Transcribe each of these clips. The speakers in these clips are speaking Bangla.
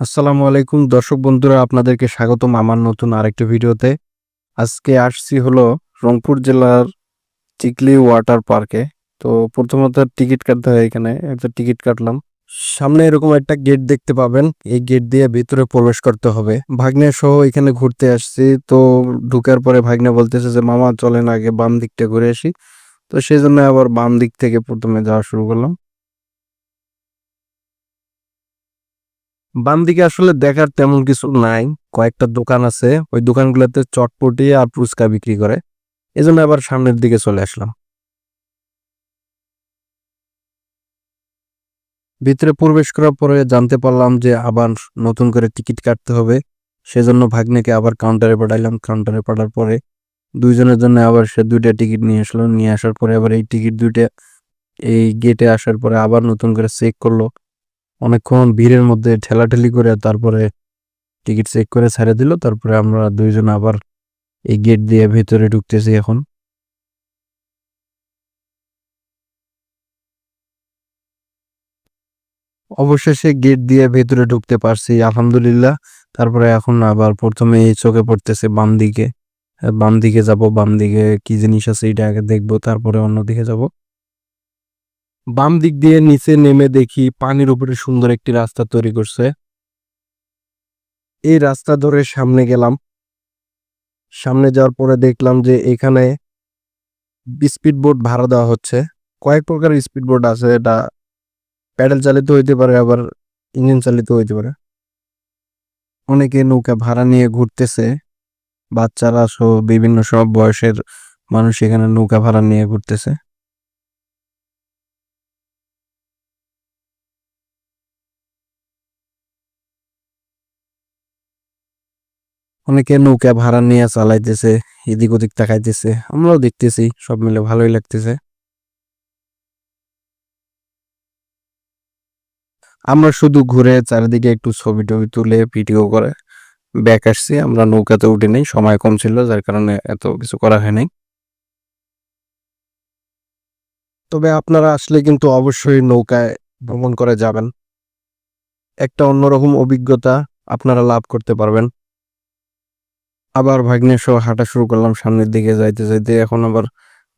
আসসালামু আলাইকুম দর্শক বন্ধুরা, আপনাদেরকে স্বাগতম আমার নতুন আরেকটি ভিডিওতে। আজকে আসছি হলো রংপুর জেলার চিকলি ওয়াটার পার্কে। তো প্রথমত টিকিট কাটতে হয় এখানে, একটা টিকিট কাটলাম। সামনে এরকম একটা গেট দেখতে পাবেন, এই গেট দিয়ে ভিতরে প্রবেশ করতে হবে। ভাগ্নে সহ এখানে ঘুরতে আসছি, তো ঢুকার পরে ভাগ্নে বলতেছে যে, মামা, চলেন আগে বাম দিকটা ঘুরে আসি। তো সেই জন্য আবার বাম দিক থেকে প্রথমে যাওয়া শুরু করলাম। বাম দিকে আসলে দেখার তেমন কিছু নাই। কয়েকটা দোকান আছে। ওই দোকানগুলোতে চটপটি আর ফুচকা বিক্রি করে। এজন্য আবার সামনের দিকে চলে আসলাম। ভিতরে প্রবেশ করার পরে জানতে পারলাম যে আবার নতুন করে টিকিট কাটতে হবে। সেজন্য ভাগ্নেকে আবার কাউন্টারে পাঠাইলাম। কাউন্টারে পাঠার পরে দুইজনের জন্য আবার সে দুইটা টিকিট নিয়ে আসলো। নিয়ে আসার পরে আবার এই টিকিট দুইটা এই গেটে আসার পরে আবার নতুন করে চেক করল। অনেকক্ষণ ভিড়ের মধ্যে ঠেলাঠেলি করে তারপরে টিকিট চেক করে ছেড়ে দিল। তারপরে আমরা দুইজন আবার এই গেট দিয়ে ভেতরে ঢুকতেছি এখন। অবশেষে গেট দিয়ে ভেতরে ঢুকতে পারছি, আলহামদুলিল্লাহ। তারপরে এখন আবার প্রথমে চোখে পড়তেছে বাম দিকে। বাম দিকে যাব, বাম দিকে কি জিনিস আছে এটা আগে দেখব, তারপরে অন্য দিকে যাব। বাম দিক দিয়ে নিচে নেমে দেখি পানির উপরে সুন্দর একটি রাস্তা তৈরি করছে। এই রাস্তা ধরে সামনে গেলাম। সামনে যাওয়ার পরে দেখলাম যে এখানে স্পিড বোট ভাড়া দেওয়া হচ্ছে। কয়েক প্রকার স্পিড বোট আছে, এটা প্যাডেল চালিত হইতে পারে, আবার ইঞ্জিন চালিত হইতে পারে। অনেকে নৌকা ভাড়া নিয়ে ঘুরতেছে, বাচ্চারা সহ বিভিন্ন সব বয়সের মানুষ এখানে নৌকা ভাড়া নিয়ে ঘুরতেছে। অনেকে নৌকা ভাড়া নিয়ে চালাইতেছে, এদিক ওদিক তাকাইতেছে। আমরাও দেখতেছি, সব মিলে ভালোই লাগতেছে। আমরা শুধু ঘুরে চারিদিকে একটু ছবি টবি তুলে ভিডিও করে ব্যাক আসছি। আমরা নৌকাতে উঠি নাই, সময় কম ছিল, যার কারণে এত কিছু করা হয় নাই। তবে আপনারা আসলে কিন্তু অবশ্যই নৌকায় ভ্রমণ করে যাবেন। একটা অন্যরকম অভিজ্ঞতা আপনারা লাভ করতে পারবেন। আবার ভাগ্নের সহ হাঁটা শুরু করলাম, সামনের দিকে যাইতে যাইতে। এখন আবার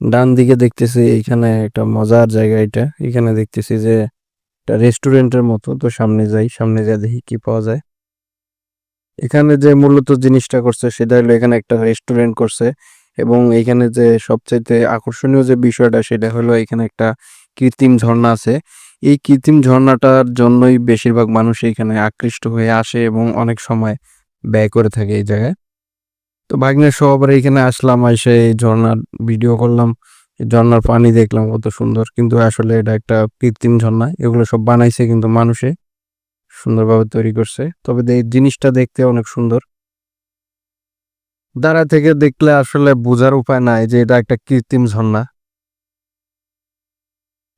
ডান দিকে দেখতেছি এইখানে একটা মজার জায়গা এটা। এখানে দেখতেছি যে একটা রেস্টুরেন্টের মতো। তো সামনে যাই, সামনে যা দেখি কি পাওয়া যায়। এখানে যে মূলত জিনিসটা করছে সেটা হলো এখানে একটা রেস্টুরেন্ট করছে এবং এখানে যে সবচাইতে আকর্ষণীয় যে বিষয়টা সেটা হলো এখানে একটা কৃত্রিম ঝর্ণা আছে। এই কৃত্রিম ঝর্ণাটার জন্যই বেশিরভাগ মানুষ এখানে আকৃষ্ট হয়ে আসে এবং অনেক সময় ব্যয় করে থাকে এই জায়গায়। তো ভাগ্নের সহ আবার এখানে আসলাম, এসে এই ঝর্ণার ভিডিও করলাম। এই ঝর্ণার পানি দেখলাম, কত সুন্দর। কিন্তু আসলে এটা একটা কৃত্রিম ঝর্ণা, এগুলো সব বানাইছে কিন্তু মানুষে সুন্দরভাবে তৈরি করছে। তবে এই জিনিসটা দেখতে অনেক সুন্দর। দাঁড়া থেকে দেখলে আসলে বোঝার উপায় নাই যে এটা একটা কৃত্রিম ঝর্ণা।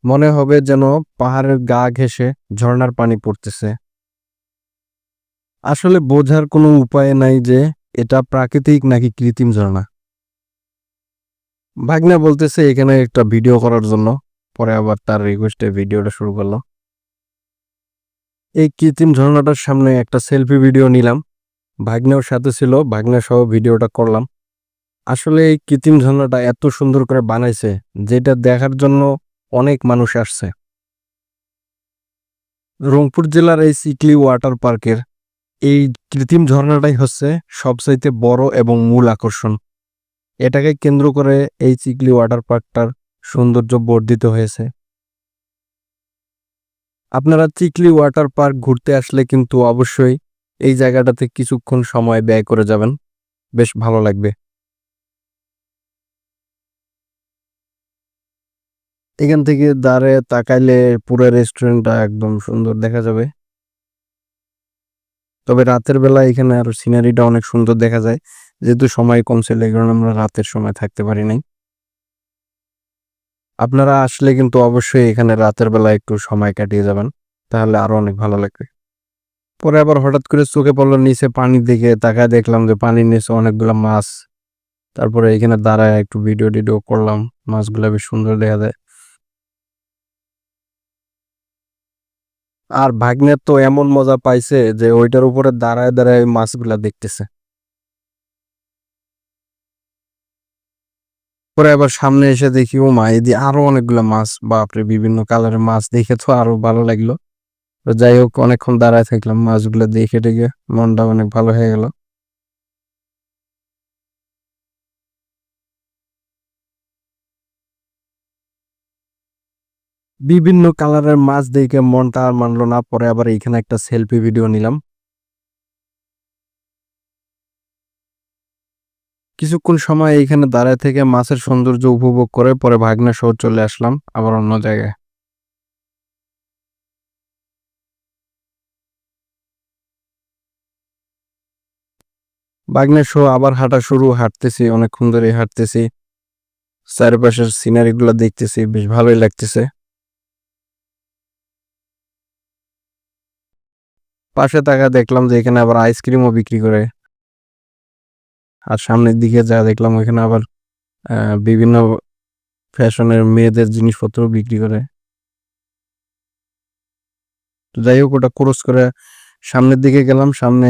মনে হবে যেন পাহাড়ের গা ঘেঁষে ঝর্ণার পানি পড়তেছে। আসলে বোঝার কোনো উপায় নাই যে এটা প্রাকৃতিক নাকি কৃত্রিম ঝর্ণা? ভাগ্না বলতেছে, এখানে একটা ভিডিও করার জন্য। পরে আবার তার রিকোয়েস্টে ভিডিওটা শুরু করল এই কৃত্রিম ঝর্ণাটার সামনে একটা সেলফি ভিডিও নিলাম। ভাগ্নেও সাথে ছিল, ভাগ্না সহ ভিডিওটা করলাম। আসলে এই কৃত্রিম ঝর্ণাটা এত সুন্দর করে বানাইছে, যেটা দেখার জন্য অনেক মানুষ আসছে। রংপুর জেলার এই সিকলি ওয়াটার পার্কের এই কৃত্রিম ঝর্ণাটাই হচ্ছে সবচাইতে বড় এবং মূল আকর্ষণ। এটাকে কেন্দ্র করে এই চিকলি ওয়াটার পার্কটার সৌন্দর্য বর্ধিত হয়েছে। আপনারা চিকলি ওয়াটার পার্ক ঘুরতে আসলে কিন্তু অবশ্যই এই জায়গাটাতে কিছুক্ষণ সময় ব্যয় করে যাবেন। বেশ ভালো লাগবে। এখান থেকে দাঁড়ে তাকাইলে পুরো রেস্টুরেন্টটা একদম সুন্দর দেখা যাবে। তবে রাতের বেলা এখানে আরও সিনারিটা অনেক সুন্দর দেখা যায়। যেহেতু সময় কম ছিল, এই কারণে আমরা রাতের সময় থাকতে পারি নাই। আপনারা আসলে কিন্তু অবশ্যই এখানে রাতের বেলা একটু সময় কাটিয়ে যাবেন, তাহলে আরও অনেক ভালো লাগবে। পরে আবার হঠাৎ করে চোখে পড়ল, নিচে পানির দিকে তাকায় দেখলাম যে পানির নিচে অনেকগুলো মাছ। তারপরে এখানে দাঁড়ায় একটু ভিডিও টিডিও করলাম, মাছগুলো বেশ সুন্দর দেখা যায়। আর ভাগ্নে তো এমন মজা পাইছে যে ওইটার উপরে দাঁড়ায় দাঁড়ায় মাছগুলা দেখতেছে। পরে আবার সামনে এসে দেখি, ও মা এদি আরও অনেকগুলো মাছ, বাপরে, বিভিন্ন কালারের মাছ দেখে তো আরও ভালো লাগল। যাই হোক, অনেকক্ষণ দাঁড়ায় থাকলাম মাছগুলো দেখে টেকে মনটা অনেক ভালো হয়ে গেল। বিভিন্ন কালারের মাছ দেখে মনটা আর মানলো না, পরে আবার এখানে একটা সেলফি ভিডিও নিলাম। কিছুক্ষণ সময় এইখানে দাঁড়ায় থেকে মাছের সৌন্দর্য উপভোগ করে, পরে ভাগনা শহর চলে আসলাম আবার অন্য জায়গায়। বাগনের শো আবার হাঁটা শুরু, হাঁটতেছি, অনেকক্ষণ ধরে হাঁটতেছি। চারপাশের সিনারি গুলো দেখতেছি, বেশ ভালোই লাগতেছে। পাশে টাকা দেখলাম যে এখানে আবার আইসক্রিমও বিক্রি করে। আর সামনের দিকে যা দেখলাম ওইখানে আবার বিভিন্ন ফ্যাশনের মেয়েদের জিনিসপত্র বিক্রি করে। তো যাই হোক, ওটা ক্রস করে সামনের দিকে গেলাম, সামনে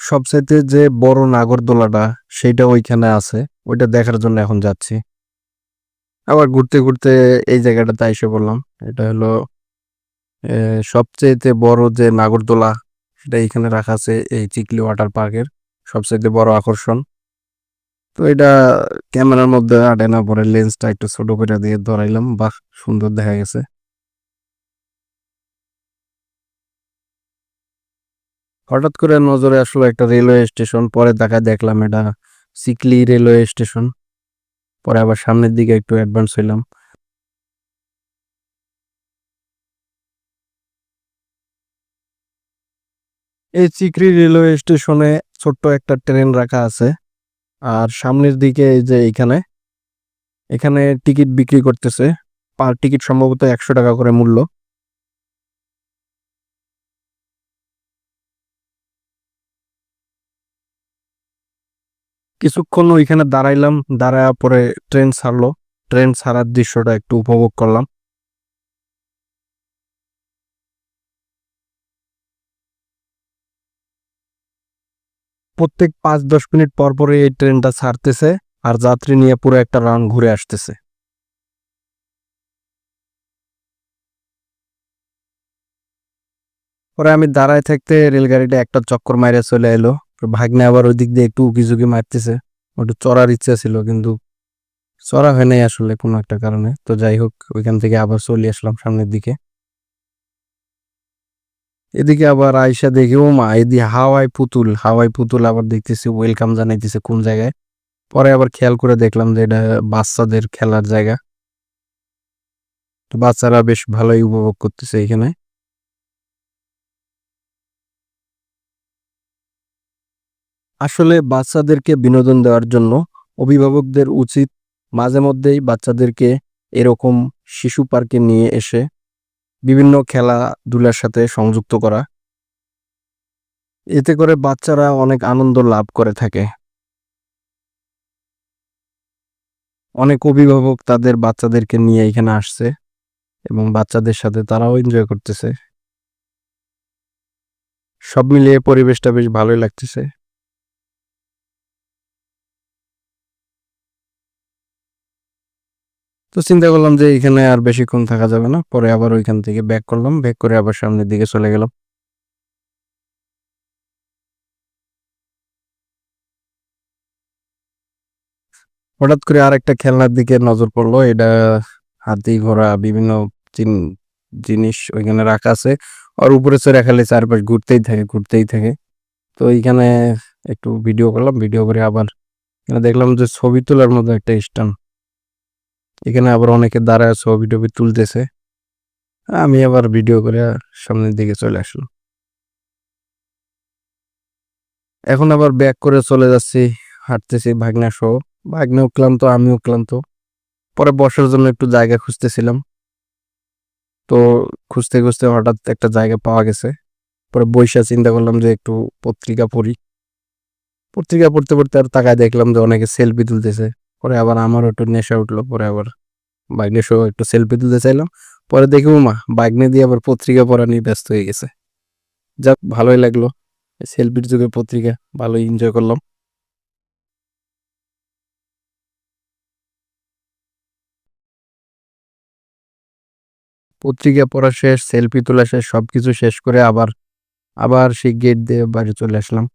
সবচাইতে যে বড় নাগরদোলাটা সেইটা ওইখানে আছে, ওইটা দেখার জন্য এখন যাচ্ছি। আবার ঘুরতে ঘুরতে এই জায়গাটাতে এসে বললাম এটা হলো সবচেয়েতে বড় যে নাগরদোলা, সেটা এখানে রাখা আছে এই চিকলি ওয়াটার পার্কের সবচেয়ে বড় আকর্ষণ। তো এটা ক্যামেরার মধ্যে আটে না, পরে লেন্সটা একটু ছোট করে দিয়ে ধরাইলাম, বাহ, সুন্দর দেখা গেছে। হঠাৎ করে নজরে আসলো একটা রেলওয়ে স্টেশন, পরে দেখা দেখলাম এটা সিকলি রেলওয়ে স্টেশন। পরে আবার সামনের দিকে একটু অ্যাডভান্স হইলাম। এই চিকরি রেলওয়ে স্টেশনে ছোট্ট একটা ট্রেন রাখা আছে। আর সামনের দিকে এই যে এখানে এখানে টিকিট বিক্রি করতেছে। পার টিকিট সম্ভবত একশো টাকা করে মূল্য। কিছুক্ষণ ওইখানে দাঁড়াইলাম, দাঁড়ায় পরে ট্রেন ছাড়লো। ট্রেন ছাড়ার দৃশ্যটা একটু উপভোগ করলাম। প্রত্যেক পাঁচ দশ মিনিট পর পরে এই ট্রেনটা ছাড়তেছে আর যাত্রী নিয়ে পুরো একটা রাউন্ড ঘুরে আসতেছে। পরে আমি দাঁড়ায় থাকতে রেলগাড়িটা একটা চক্কর মাইরে চলে এলো। ভাগ্নে আবার ওই দিক দিয়ে একটু উকি ঝুঁকি মারতেছে। একটু চড়ার ইচ্ছা ছিল, কিন্তু চড়া হয় নাই আসলে কোনো একটা কারণে। তো যাই হোক, ওইখান থেকে আবার চলে আসলাম সামনের দিকে। এদিকে আবার আয়সা দেখি, ও মা, এদিকে হাওয়াই পুতুল হাওয়াই পুতুল আবার দেখতেছি ওয়েলকাম জানাইতেছে কোন জায়গায়? পরে আবার খেয়াল করে দেখলাম যে এটা বাচ্চাদের খেলার জায়গা। বাচ্চারা বেশ ভালোই উপভোগ করতেছে এখানে। আসলে বাচ্চাদেরকে বিনোদন দেওয়ার জন্য অভিভাবকদের উচিত মাঝে মধ্যেই বাচ্চাদেরকে এরকম শিশু পার্কে নিয়ে এসে বিভিন্ন খেলাধুলার সাথে সংযুক্ত করা। এতে করে বাচ্চারা অনেক আনন্দ লাভ করে থাকে। অনেক অভিভাবক তাদের বাচ্চাদেরকে নিয়ে এখানে আসছে এবং বাচ্চাদের সাথে তারাও এনজয় করতেছে। সব মিলিয়ে পরিবেশটা বেশ ভালোই লাগতেছে। তো চিন্তা করলাম যে এখানে আর বেশিক্ষণ থাকা যাবে না। পরে আবার ওইখান থেকে ব্যাক করলাম ব্যাক করে আবার সামনের দিকে চলে গেলাম। হঠাৎ করে আর একটা খেলনার দিকে নজর পড়ল। এটা হাতি ঘোড়া বিভিন্ন জিনিস ওইখানে রাখা আছে। আর উপরে চড়ে খালি চারপাশ ঘুরতেই থাকে ঘুরতেই থাকে। তো এইখানে একটু ভিডিও করলাম ভিডিও করে আবার দেখলাম যে ছবি তোলার মতো একটা স্ট্যান্ড এখানে আবার অনেকে দাঁড়ায় ছবি টবি তুলতেছে। আমি আবার ভিডিও করে সামনের দিকে চলে আসলাম। এখন আবার ব্যাক করে চলে যাচ্ছি, হাঁটতেছি ভাগনা সহ। ভাগ্নেও ক্লান্ত, আমিও ক্লান্ত। পরে বসার জন্য একটু জায়গা খুঁজতেছিলাম। তো খুঁজতে খুঁজতে হঠাৎ একটা জায়গা পাওয়া গেছে। পরে বৈশা চিন্তা করলাম যে একটু পত্রিকা পড়ি। পত্রিকা পড়তে পড়তে আর তাকায় দেখলাম যে অনেকে সেলফি তুলতেছে। পরে আবার আমারও একটু নেশা উঠল, পরে আবার বাইক নেশাও একটু সেলফি তুলতে চাইলাম। পরে দেখি মা বাগনে দিয়ে আবার পত্রিকা পড়া নিয়ে ব্যস্ত হয়ে গেছে। যাক, ভালোই লাগল। সেলফির যুগে পত্রিকা, ভালোই এনজয় করলাম। পত্রিকা পড়া শেষ সেলফি তোলা শেষ, সবকিছু শেষ করে আবার আবার সেই গেট দিয়ে বাড়ি চলে আসলাম।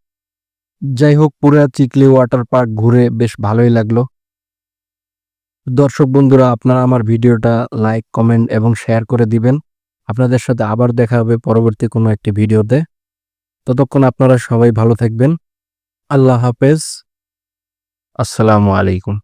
যাই হোক, পুরা চিকলি ওয়াটার পার্ক ঘুরে বেশ ভালোই লাগল। দর্শক বন্ধুরা, আপনারা আমার ভিডিওটা লাইক কমেন্ট এবং শেয়ার করে দিবেন। আপনাদের সাথে আবার দেখা হবে পরবর্তী কোনো একটি ভিডিওতে। ততক্ষণ আপনারা সবাই ভালো থাকবেন। আল্লাহ হাফেজ। আসসালামু আলাইকুম।